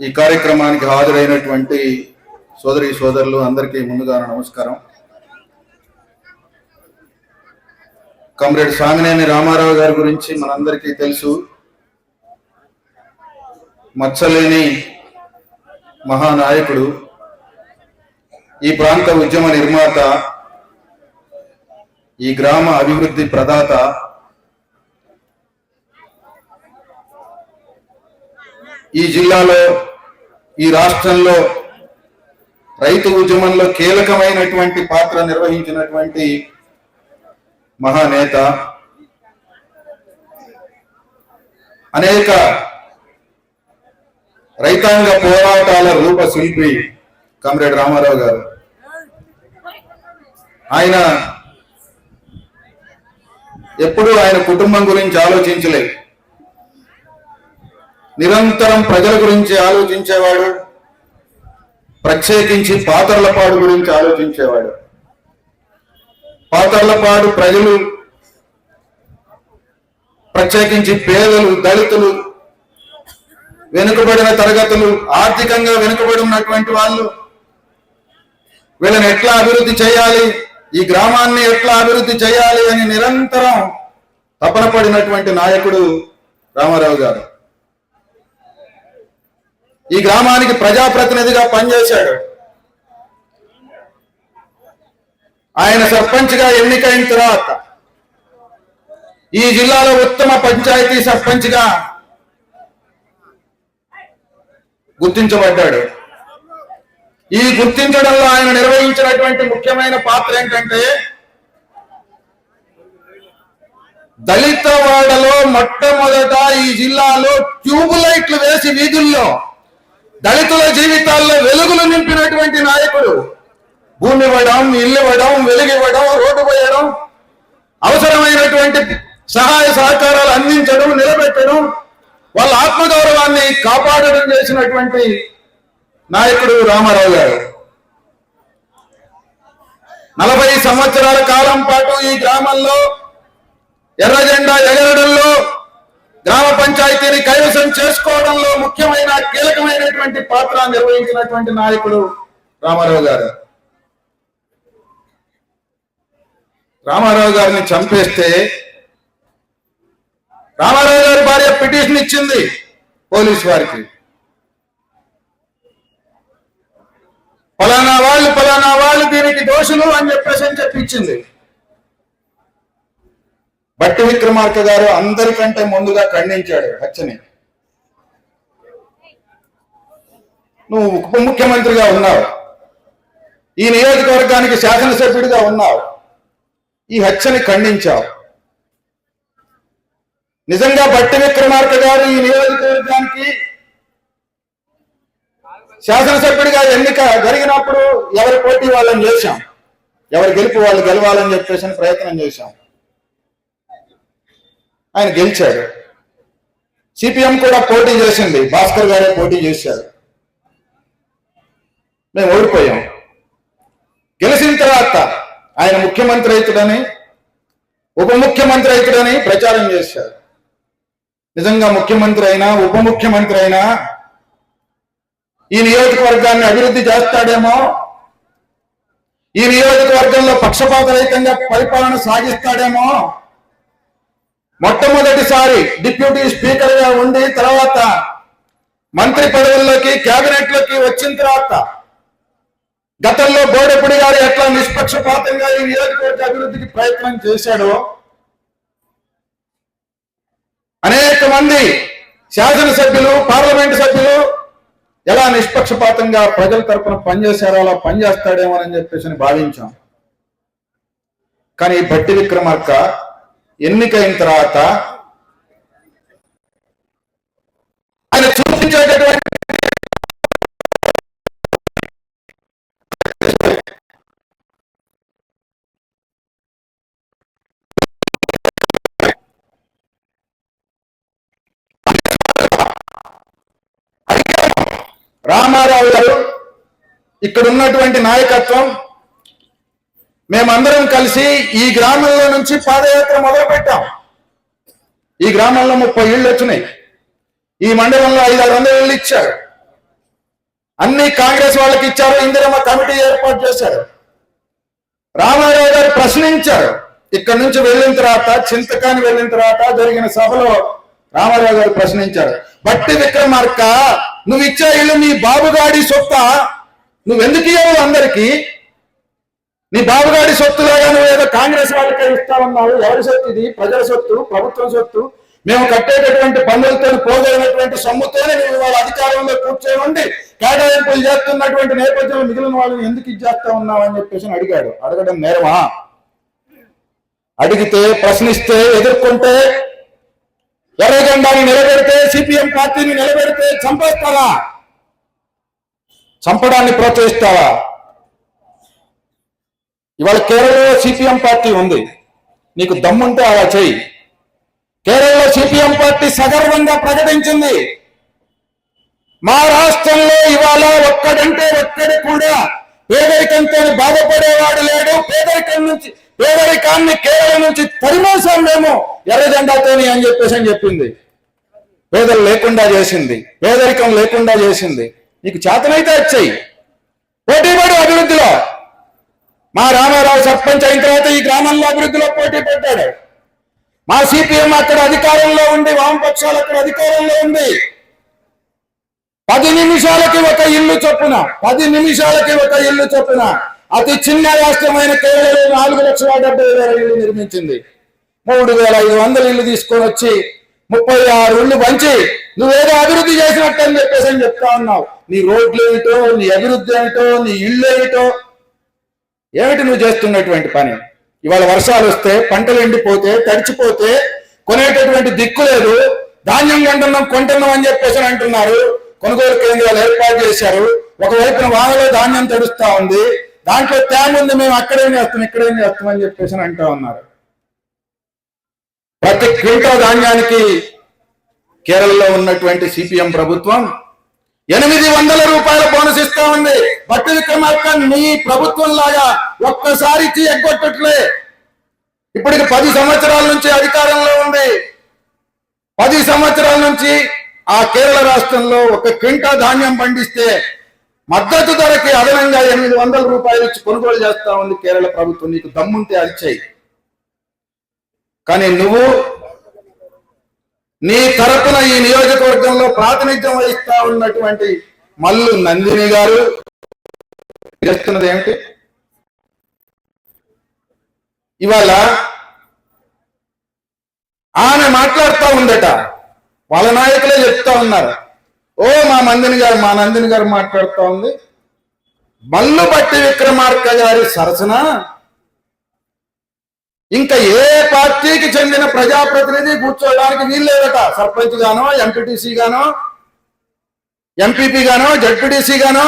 ఈ కార్యక్రమానికి హాజరైనటువంటి సోదరి సోదరులు అందరికీ ముందుగా నమస్కారం. కమ్రేడ్ స్వామినేని రామారావు గారి గురించి మనందరికీ తెలుసు. మచ్చలేని మహానాయకుడు ఈ ప్రాంత ఉద్యమ నిర్మాత ఈ గ్రామ అభివృద్ధి ప్రదాత ఈ జిల్లాలో ఈ రాష్ట్రంలో రైతు ఉద్యమంలో కీలకమైనటువంటి పాత్ర నిర్వహించినటువంటి మహానేత అనేక రైతాంగ పోరాటాల రూప శిల్పి కమ్రేడ్ రామారావు గారు. ఆయన ఎప్పుడూ ఆయన కుటుంబం గురించి ఆలోచించలేదు. నిరంతరం ప్రజల గురించి ఆలోచించేవాడు ప్రత్యేకించి పాతర్లపాడు గురించి ఆలోచించేవాడు. పాతర్లపాడు ప్రజలు ప్రత్యేకించి పేదలు దళితులు వెనుకబడిన తరగతులు ఆర్థికంగా వెనుకబడి ఉన్నటువంటి వాళ్ళు వీళ్ళని ఎట్లా అభివృద్ధి చేయాలి ఈ గ్రామాన్ని ఎట్లా అభివృద్ధి చేయాలి అని నిరంతరం తపన పడినటువంటి నాయకుడు రామారావు గారు. ఈ గ్రామానికి ప్రజాప్రతినిధిగా పనిచేశాడు. ఆయన సర్పంచ్గా ఎన్నికైన తర్వాత ఈ జిల్లాలో ఉత్తమ పంచాయతీ సర్పంచ్గా గుర్తించబడ్డాడు. ఈ గుర్తించడంలో ఆయన నిర్వహించినటువంటి ముఖ్యమైన పాత్ర ఏంటంటే దళిత వాడలో మొట్టమొదట ఈ జిల్లాలో ట్యూబ్ లైట్లు వేసి వీధుల్లో దళితుల జీవితాల్లో వెలుగులు నింపినటువంటి నాయకుడు. భూమి ఇవ్వడం ఇల్లు ఇవ్వడం వెలుగివ్వడం రోడ్డు పోయడం అవసరమైనటువంటి సహాయ సహకారాలు అందించడం నిలబెట్టడం వాళ్ళ ఆత్మగౌరవాన్ని కాపాడడం చేసినటువంటి నాయకుడు రామారావు గారు. నలభై సంవత్సరాల కాలం పాటు ఈ గ్రామంలో ఎర్ర జెండా ఎగరడంలో గ్రామ పంచాయతీని కైవసం చేసుకోవడంలో ముఖ్యమైన కీలకమైనటువంటి పాత్ర నిర్వహించినటువంటి నాయకుడు రామారావు గారు. రామారావు గారిని చంపేస్తే రామారావు గారి భార్య పిటిషన్ ఇచ్చింది పోలీస్ వారికి. పలానా వాళ్ళు పలానా వాళ్ళు దీనికి దోషులు అని చెప్పేసి అని చెప్పించింది భట్టి విక్రమార్క గారు అందరికంటే ముందుగా ఖండించాడు హత్యని. నువ్వు ఉప ముఖ్యమంత్రిగా ఉన్నావు. ఈ నియోజకవర్గానికి శాసనసభ్యుడిగా ఉన్నావు. ఈ హత్యని ఖండించావు. నిజంగా భట్టి విక్రమార్క గారు ఈ నియోజకవర్గానికి శాసనసభ్యుడిగా ఎన్నిక జరిగినప్పుడు ఎవరి పోటీ వాళ్ళని చేశాం? ఎవరి గెలుపు వాళ్ళు గెలవాలని చెప్పేసి ప్రయత్నం చేశాం. ఆయన గెలిచాడు. సిపిఎం కూడా పోటీ చేసింది. భాస్కర్ గారే పోటీ చేశారు. మేము ఓడిపోయాం. గెలిచిన తర్వాత ఆయన ముఖ్యమంత్రి అవుతుడని ఉప ముఖ్యమంత్రి అవుతుడని ప్రచారం చేశారు. నిజంగా ముఖ్యమంత్రి అయినా ఉప ముఖ్యమంత్రి అయినా ఈ నియోజకవర్గాన్ని అభివృద్ధి చేస్తాడేమో ఈ నియోజకవర్గంలో పక్షపాత రహితంగా పరిపాలన సాగిస్తాడేమో మొట్టమొదటిసారి డిప్యూటీ స్పీకర్గా ఉండి తర్వాత మంత్రి పదవుల్లోకి కేబినెట్లోకి వచ్చిన తర్వాత గతంలో బోడెప్పుడు గారు ఎట్లా నిష్పక్షపాతంగా ఈ నియోజకవర్గ అభివృద్ధికి ప్రయత్నం చేశాడో అనేక మంది శాసనసభ్యులు పార్లమెంటు సభ్యులు ఎలా నిష్పక్షపాతంగా ప్రజల తరపున పనిచేశారో అలా పనిచేస్తాడేమో అని చెప్పేసి భావించాం. కానీ బట్టి విక్రమార్క ఎన్నికైన తర్వాత ఆయన చూపించేటటువంటి రామారావు గారు ఇక్కడ ఉన్నటువంటి నాయకత్వం మేమందరం కలిసి ఈ గ్రామంలో నుంచి పాదయాత్ర మొదలు పెట్టాం ఈ గ్రామంలో ముప్పై ఇళ్ళు వచ్చినాయి. ఈ మండలంలో ఐదు ఆరు వందల ఇళ్ళు ఇచ్చారు. అన్ని కాంగ్రెస్ వాళ్ళకి ఇచ్చారు ఇందిరమ్మ కమిటీ ఏర్పాటు చేశారు. రామారావు గారు ప్రశ్నించారు ఇక్కడ నుంచి వెళ్ళిన తర్వాత చింతకాని వెళ్ళిన తర్వాత జరిగిన సభలో రామారావు గారు ప్రశ్నించారు బట్టి విక్రమార్క నువ్వు ఇచ్చే ఇల్లు నీ బాబుగాడి సొత్త నువ్వెందుకు ఇవ్వవు అందరికి? నీ బాబుగాడి సొత్తులాగా నువ్వు ఏదో కాంగ్రెస్ వాళ్ళకే ఇస్తావన్నావు. ఎవరి సొత్తు ఇది? ప్రజల సొత్తు ప్రభుత్వం సొత్తు. మేము కట్టేటటువంటి పన్నులతో పోగలిగినటువంటి సొమ్ముతోనే నువ్వు వాళ్ళ అధికారంలో కూర్చోనుండి కేటాయింపులు చేస్తున్నటువంటి నేపథ్యంలో మిగిలిన వాళ్ళని ఎందుకు ఇచ్చేస్తా ఉన్నావు అని చెప్పేసి అడిగాడు. అడగడం నేరమా? అడిగితే ప్రశ్నిస్తే ఎదుర్కొంటే ఎర్రజెండాని నిలబెడితే సిపిఎం పార్టీని నిలబెడితే చంపేస్తావా చంపడాన్ని ప్రోత్సహిస్తావా? ఇవాళ కేరళలో సిపిఎం పార్టీ ఉంది. నీకు దమ్ముంటే అలా చెయ్యి. కేరళలో సిపిఎం పార్టీ సగర్వంగా ప్రకటించింది. మా రాష్ట్రంలో ఇవాళ ఒక్కడంటే ఒక్కడి కూడా పేదరికంతో బాధపడేవాడు లేడు. పేదరికం నుంచి పేదరికాన్ని కేరళ నుంచి తరిమేశాం మేము. ఎర్రజెండాతోని అని చెప్పేసి అని చెప్పింది. పేదలు లేకుండా చేసింది. పేదరికం లేకుండా చేసింది. నీకు చేతనైతే వచ్చాయి. పోటీపడు అభివృద్ధిలో మా రామారావు సర్పంచ్ అయిన తర్వాత ఈ గ్రామంలో అభివృద్ధిలో పోటీ పెట్టాడు. మా సిపిఎం అక్కడ అధికారంలో ఉంది వామపక్షాలు అక్కడ అధికారంలో ఉంది. పది నిమిషాలకి ఒక ఇల్లు చొప్పున పది నిమిషాలకి ఒక ఇల్లు చొప్పున అతి చిన్న రాష్ట్రమైన కేరళ నాలుగు లక్షల డెబ్బై వేల ఇల్లు నిర్మించింది. మూడు వేల ఐదు వందల ఇల్లు తీసుకొని వచ్చి ముప్పై ఆరు ఇళ్ళు పంచి నువ్వేదో అభివృద్ధి చేసినట్టు అని చెప్పేసి అని చెప్తా ఉన్నావు. నీ రోడ్లు ఏమిటో నీ అభివృద్ధి ఏమిటో నీ ఇల్లు ఏమిటో ఏమిటి నువ్వు చేస్తున్నటువంటి పని? ఇవాళ వర్షాలు వస్తే పంటలు ఎండిపోతే తడిచిపోతే కొనేటటువంటి దిక్కు లేదు. ధాన్యం కొంటున్నాం కొంటున్నాం అని చెప్పేసి అని అంటున్నారు. కొనుగోలు కేంద్రాలు ఏర్పాటు చేశారు. ఒకవైపున వానలో ధాన్యం తడుస్తా ఉంది. దాంట్లో తేమ ఉంది మేము అక్కడేం చేస్తాం ఇక్కడేం చేస్తాం అని చెప్పేసి అని అంటూ ఉన్నారు. ప్రతి క్వింటా ధాన్యానికి కేరళలో ఉన్నటువంటి సిపిఎం ప్రభుత్వం ఎనిమిది వందల రూపాయల బోనస్ ఇస్తా ఉంది. భట్టి విక్రమార్క నీ ప్రభుత్వం లాగా ఒక్కసారి ఇచ్చి ఎగ్గొట్టట్లే. ఇప్పటికి పది సంవత్సరాల నుంచి అధికారంలో ఉంది. పది సంవత్సరాల నుంచి ఆ కేరళ రాష్ట్రంలో ఒక క్వింటా ధాన్యం పండిస్తే మద్దతు ధరకి అదనంగా ఎనిమిది వందల రూపాయలు ఇచ్చి కొనుగోలు చేస్తా ఉంది కేరళ ప్రభుత్వం. నీకు దమ్ముంటే అది కానీ నువ్వు నీ తరపున ఈ నియోజకవర్గంలో ప్రాతినిధ్యం వహిస్తా ఉన్నటువంటి మల్లు నందిని గారు. చేస్తున్నది ఏమిటి? ఇవాళ ఆమె మాట్లాడుతూ ఉందట. వాళ్ళ నాయకులే చెప్తా ఉన్నారు. ఓ మా మందిని గారు మా నందిని గారు మాట్లాడుతూ ఉంది. మల్లు బట్టి విక్రమార్క గారి సరసన ఇంకా ఏ పార్టీకి చెందిన ప్రజాప్రతినిధి కూర్చోవడానికి వీల్లేదట? సర్పంచ్ గానో ఎంపీటీసీ గానో ఎంపీపీ గానో జడ్పీటీసీ గానో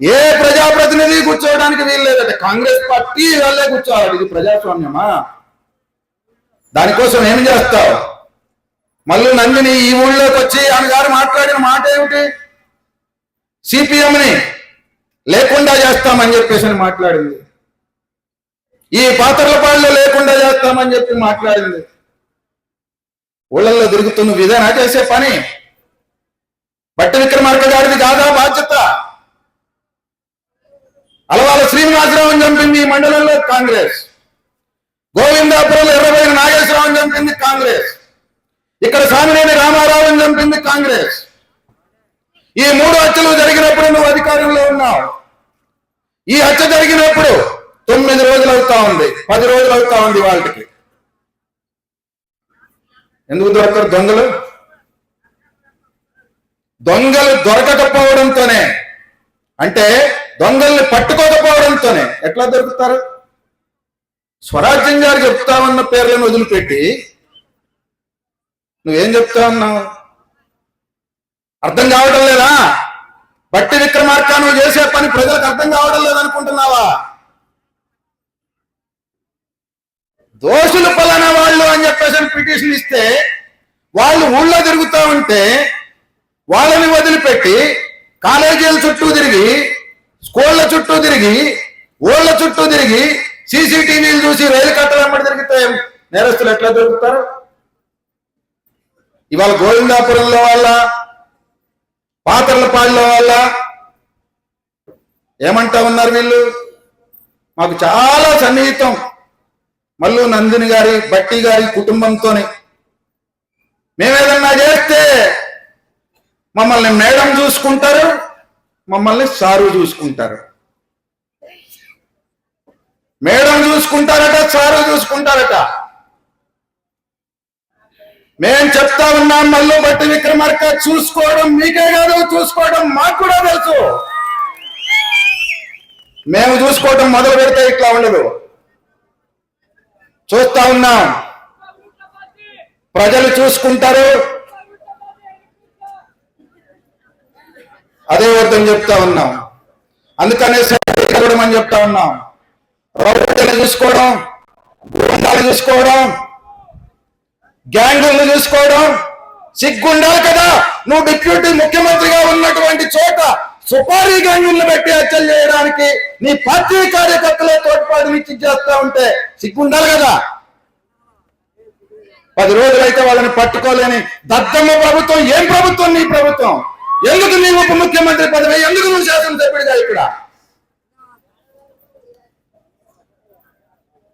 ఏ ప్రజాప్రతినిధి కూర్చోవడానికి వీల్లేదట? కాంగ్రెస్ పార్టీ వాళ్ళే కూర్చోవాలి. ఇది ప్రజాస్వామ్యమా? దానికోసం ఏం చేస్తావు? మళ్ళీ నందిని ఈ ఊళ్ళోకి వచ్చి ఆమె గారు మాట్లాడిన మాట ఏమిటి? సిపిఎంని లేకుండా చేస్తామని చెప్పేసి అని మాట్లాడింది. ఈ పాత్రలపాడులో లేకుండా చేస్తామని చెప్పి మాట్లాడింది. ఊళ్ళల్లో తిరుగుతున్న విధానా చేసే పని. బట్టి విక్రమార్క గారిది కాదా బాధ్యత? అలవాల శ్రీనివాసరావు చంపింది ఈ మండలంలో కాంగ్రెస్. గోవిందాపురంలో ఎర్రబైన నాగేశ్వరరావు చంపింది కాంగ్రెస్. ఇక్కడ స్వామినేని రామారావుని చంపింది కాంగ్రెస్. ఈ మూడు హత్యలు జరిగినప్పుడు నువ్వు అధికారంలో ఉన్నావు. ఈ హత్య జరిగినప్పుడు తొమ్మిది రోజులు అవుతా ఉంది. పది రోజులు అవుతా ఉంది వాళ్ళకి. ఎందుకు దొరకరు దొంగలు? దొంగలు దొరకకపోవడంతోనే. అంటే దొంగల్ని పట్టుకోకపోవడంతోనే. ఎట్లా దొరుకుతారు? స్వరాజ్యం గారు చెప్తా ఉన్న పేర్లను వదిలిపెట్టి నువ్వేం చెప్తా ఉన్నావు? అర్థం కావడం లేదా? బట్టి విక్రమార్క నువ్వు చేసే పని ప్రజలకు అర్థం కావడం లేదనుకుంటున్నావా? దోషులు పలానా వాళ్ళు అని చెప్పేసి పిటిషన్ ఇస్తే వాళ్ళు ఊళ్ళో తిరుగుతూ ఉంటే వాళ్ళని వదిలిపెట్టి కాలేజీల చుట్టూ తిరిగి స్కూళ్ళ చుట్టూ తిరిగి ఊళ్ళ చుట్టూ తిరిగి సీసీటీవీలు చూసి రైలు కట్టడం తిరిగితే నేరస్తులు ఎట్లా దొరుకుతారు? ఇవాళ గోవిందాపురంలో వాళ్ళ పాత్రలపాడులో వాళ్ళ ఏమంటా ఉన్నారు వీళ్ళు? మాకు చాలా సన్నిహితం. మల్లు నందిని గారి బట్టి గారి కుటుంబంతోని. మేమేదన్నా చేస్తే మమ్మల్ని మేడం చూసుకుంటారు మమ్మల్ని సారు చూసుకుంటారు. మేడం చూసుకుంటారట సారు చూసుకుంటారట. మేం చెప్తా ఉన్నాం మళ్ళీ బట్టి విక్రమార్క చూసుకోవడం మీకే కాదు చూసుకోవడం మాకు కూడా తెలుసు. మేము చూసుకోవడం మొదలు పెడితే ఇట్లా ఉండదు. చూస్తా ఉన్నాం. ప్రజలు చూసుకుంటారు. అదే అర్థం చెప్తా ఉన్నాం. అందుకనే చూడడం అని చెప్తా ఉన్నాం. రౌడీలను చూసుకోవడం గుండాలు చూసుకోవడం గ్యాంగులను చూసుకోవడం సిగ్గుండాలి కదా. నువ్వు డిప్యూటీ ముఖ్యమంత్రిగా ఉన్నటువంటి చోట సుపారీ గ్యాంగులను పెట్టి హత్యలు చేయడానికి నీ పార్టీ కార్యకర్తలే తోడ్పాటునిచ్చి చేస్తా ఉంటే సిగ్గుండాలి కదా. పది రోజులైతే వాళ్ళని పట్టుకోలేని దద్దమ్మ ప్రభుత్వం ఏం ప్రభుత్వం నీ ప్రభుత్వం? ఎందుకు నీ ఉప ముఖ్యమంత్రి పదవి ఎందుకు నువ్వు శాసనసభ్యుడిగా ఇక్కడ?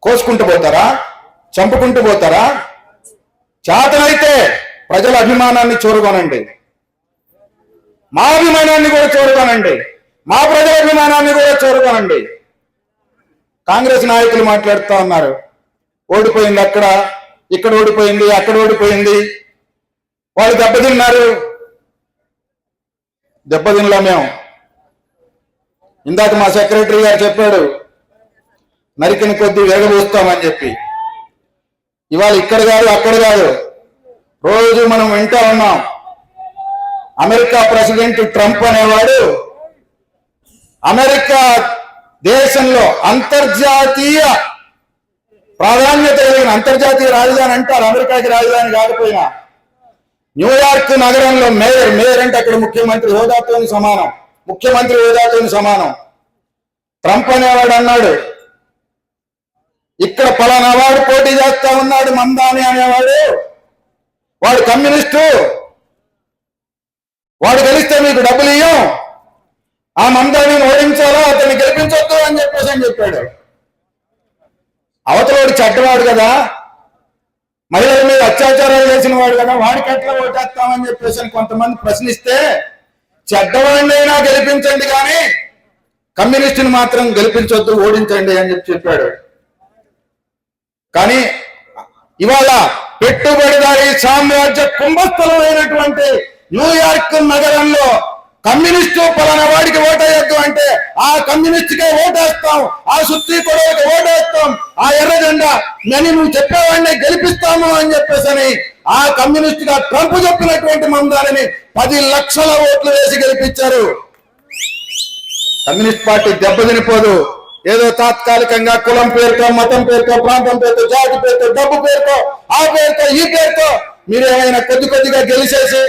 కోసుకుంటూ పోతారా? చంపుకుంటూ పోతారా? చేతనైతే ప్రజల అభిమానాన్ని చూరగొనండి. మా అభిమానాన్ని కూడా చూరగొనండి మా ప్రజల అభిమానాన్ని కూడా చూరగొనండి కాంగ్రెస్ నాయకులు మాట్లాడుతూ ఉన్నారు. ఓడిపోయింది అక్కడ ఇక్కడ ఓడిపోయింది అక్కడ ఓడిపోయింది. వాళ్ళు దెబ్బతిన్నారు. దెబ్బతినలా మేము. ఇందాక మా సెక్రటరీ గారు చెప్పాడు నరికిన కొద్ది వేగబోస్తామని చెప్పి. ఇవాళ ఇక్కడ కాదు అక్కడ కాదు. రోజు మనం వింటా ఉన్నాం. అమెరికా ప్రెసిడెంట్ ట్రంప్ అనేవాడు అమెరికా దేశంలో అంతర్జాతీయ ప్రాధాన్యత కలిగిన అంతర్జాతీయ రాజధాని అంటారు. అమెరికాకి రాజధాని కాకపోయినా. న్యూయార్క్ నగరంలో మేయర్ మేయర్ అంటే అక్కడ ముఖ్యమంత్రి హోదాతో సమానం. ముఖ్యమంత్రి హోదాతో సమానం. ట్రంప్ అనేవాడు అన్నాడు. ఇక్కడ పలానా వాడు పోటీ చేస్తా ఉన్నాడు మందాని అనేవాడు. వాడు కమ్యూనిస్టు. వాడు గెలిస్తే మీకు డబ్బులు ఇయ్యం. ఆ మందాన్ని ఓడించాలో అతన్ని గెలిపించొద్దు అని చెప్పేసి అని చెప్పాడు. అవతలవాడు చెడ్డవాడు కదా. మహిళల మీద అత్యాచారాలు చేసిన వాడు కదా. వాడికి ఎట్లా ఓటేస్తామని చెప్పేసి అని కొంతమంది ప్రశ్నిస్తే చెడ్డవాడినైనా గెలిపించండి కానీ కమ్యూనిస్టుని మాత్రం గెలిపించొద్దు ఓడించండి అని చెప్పి చెప్పాడు. కానీ ఇవాళ పెట్టుబడిదారి సామ్రాజ్య కుంభస్థలం అయినటువంటి న్యూయార్క్ నగరంలో కమ్యూనిస్టు పలానా వాడికి ఓటేయద్దు అంటే ఆ కమ్యూనిస్ట్కే ఓటేస్తాం ఆ సుత్తి కొడవకి ఓటేస్తాం ఆ ఎర్ర జెండా నేను నువ్వు చెప్పేవాడిని గెలిపిస్తాము అని చెప్పేసని ఆ కమ్యూనిస్ట్గా ట్రంప్ చెప్పినటువంటి మందాలని పది లక్షల ఓట్లు వేసి గెలిపించారు. కమ్యూనిస్ట్ పార్టీ దెబ్బతినిపోదు ఏదో తాత్కాలికంగా కులం పేరుతో మతం పేరుతో ప్రాంతం పేరుతో జాతి పేరుతో డబ్బు పేరుతో ఆ పేరుతో ఈ పేరుతో మీరు ఏమైనా కొద్ది కొద్దిగా గెలిచేసి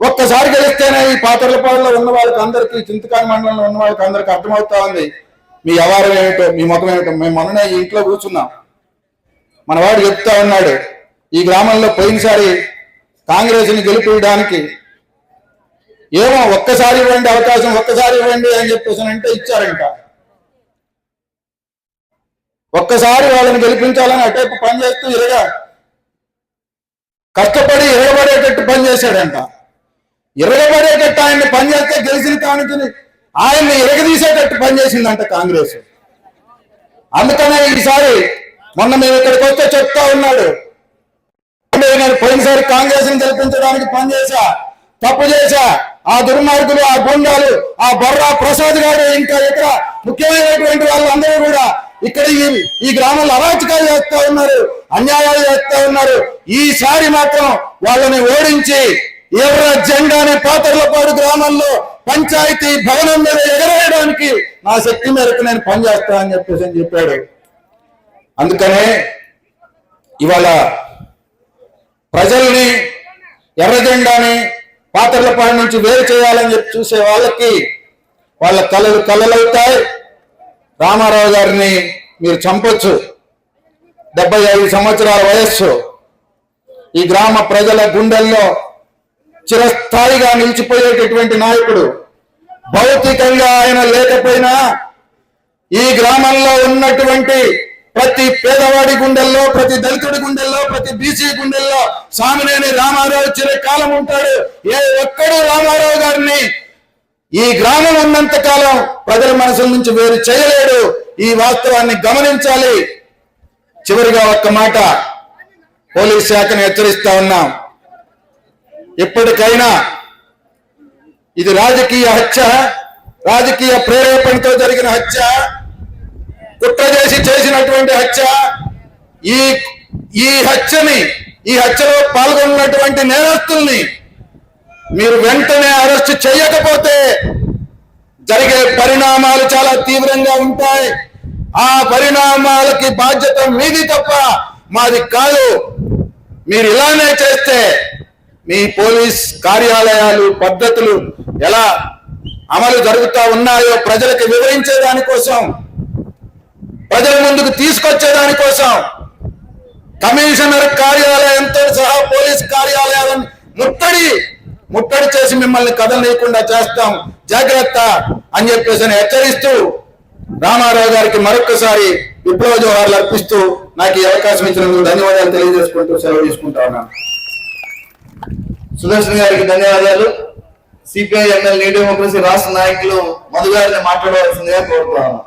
ఒక్కసారి గెలిస్తేనే ఈ పాత్రలపాడులో ఉన్న వాళ్ళకి అందరికీ చింతకాయ మండలంలో ఉన్న వాళ్ళకి అందరికీ అర్థమవుతా ఉంది. మీ వ్యవహారం ఏమిటో మీ మతం ఏమిటో మేము మొన్ననే ఈ ఇంట్లో కూర్చున్నాం. మనవాడు చెప్తా ఉన్నాడు ఈ గ్రామంలో పోయినసారి కాంగ్రెస్ని గెలిపించడానికి ఏమో ఒక్కసారి ఇవ్వండి అవకాశం ఒక్కసారి ఇవ్వండి అని చెప్పేసి అంటే ఇచ్చారంట. ఒక్కసారి వాళ్ళని గెలిపించాలని అటేపు పనిచేస్తూ ఇరగా కష్టపడి ఇరగబడేటట్టు పనిచేశాడంట. ఇరగబడేటట్టు ఆయన్ని పనిచేస్తే గెలిచిన కానుకని ఆయన్ని ఇరగదీసేటట్టు పనిచేసిందంట కాంగ్రెస్. అందుకనే ఈసారి మొన్న మేము ఇక్కడికి వస్తే చెప్తా ఉన్నాడు. నేను పోయినసారి కాంగ్రెస్ని గెలిపించడానికి పనిచేశా తప్పు చేశా. ఆ దుర్మార్గులు ఆ గుండాలు ఆ బొర్రా ప్రసాద్ గారు ఇంకా ఇక్కడ ముఖ్యమైనటువంటి వాళ్ళందరూ కూడా ఇక్కడ ఈ ఈ గ్రామంలో అరాచకాలు చేస్తా ఉన్నారు అన్యాయాలు చేస్తా ఉన్నారు. ఈసారి మాత్రం వాళ్ళని ఓడించి ఎవర జెండాని పాతర్లపాడు గ్రామంలో పంచాయతీ భవనం మీద ఎగరేయడానికి నా శక్తి మేరకు నేను పనిచేస్తా అని చెప్పేసి అని చెప్పాడు. అందుకనే ఇవాళ ప్రజల్ని ఎర్ర జెండాని పాత్రలపాడు నుంచి వేరు చేయాలని చెప్పి చూసే వాళ్ళకి వాళ్ళ కళలు కళలవుతాయి రామారావు గారిని మీరు చంపొచ్చు. డెబ్బై ఐదు సంవత్సరాల వయస్సు. ఈ గ్రామ ప్రజల గుండెల్లో చిరస్థాయిగా నిలిచిపోయేటటువంటి నాయకుడు. భౌతికంగా ఆయన లేకపోయినా ఈ గ్రామంలో ఉన్నటువంటి ప్రతి పేదవాడి గుండెల్లో ప్రతి దళితుడి గుండెల్లో ప్రతి బీసీ గుండెల్లో సామినేని రామారావు చిరకాలం ఉంటాడు. ఏ ఒక్కడు రామారావు గారిని ఈ గ్రామం ఉన్నంత కాలం ప్రజల మనసుల నుంచి వేరు చేయలేడు. ఈ వాస్తవాన్ని గమనించాలి. చివరిగా ఒక్క మాట పోలీస్ శాఖను హెచ్చరిస్తా ఉన్నాం. ఇప్పటికైనా ఇది రాజకీయ హత్య రాజకీయ ప్రేరేపణతో జరిగిన హత్య కుట్ర చేసి చేసినటువంటి హత్య ఈ ఈ హత్యని ఈ హత్యలో పాల్గొన్నటువంటి నేరస్తుల్ని మీరు వెంటనే అరెస్ట్ చేయకపోతే జరిగే పరిణామాలు చాలా తీవ్రంగా ఉంటాయి. ఆ పరిణామాలకి బాధ్యత మీది తప్ప మాది కాదు. మీరు ఇలానే చేస్తే మీ పోలీస్ కార్యాలయాలు పద్ధతులు ఎలా అమలు జరుగుతా ఉన్నాయో ప్రజలకు వివరించే దానికోసం ప్రజల ముందుకు తీసుకొచ్చే దానికోసం కమిషనర్ కార్యాలయంతో సహా పోలీస్ కార్యాలయాలను ముట్టడి ముట్టడి చేసి మిమ్మల్ని కదలనీయకుండా చేస్తాం. జాగ్రత్త అని చెప్పేసి హెచ్చరిస్తూ రామారావు గారికి మరొకసారి విప్లవ జోహార్లు అర్పిస్తూ నాకు ఈ అవకాశం ఇచ్చినందుకు ధన్యవాదాలు తెలియజేసుకుంటూ సెలవు తీసుకుంటా ఉన్నాను. సుదర్శన్ గారికి ధన్యవాదాలు. సిపిఐ ఎమ్మెల్యే డెమోక్రసీ రాష్ట్ర నాయకులు మధు గారిని మాట్లాడవలసిందిగా కోరుతున్నాను.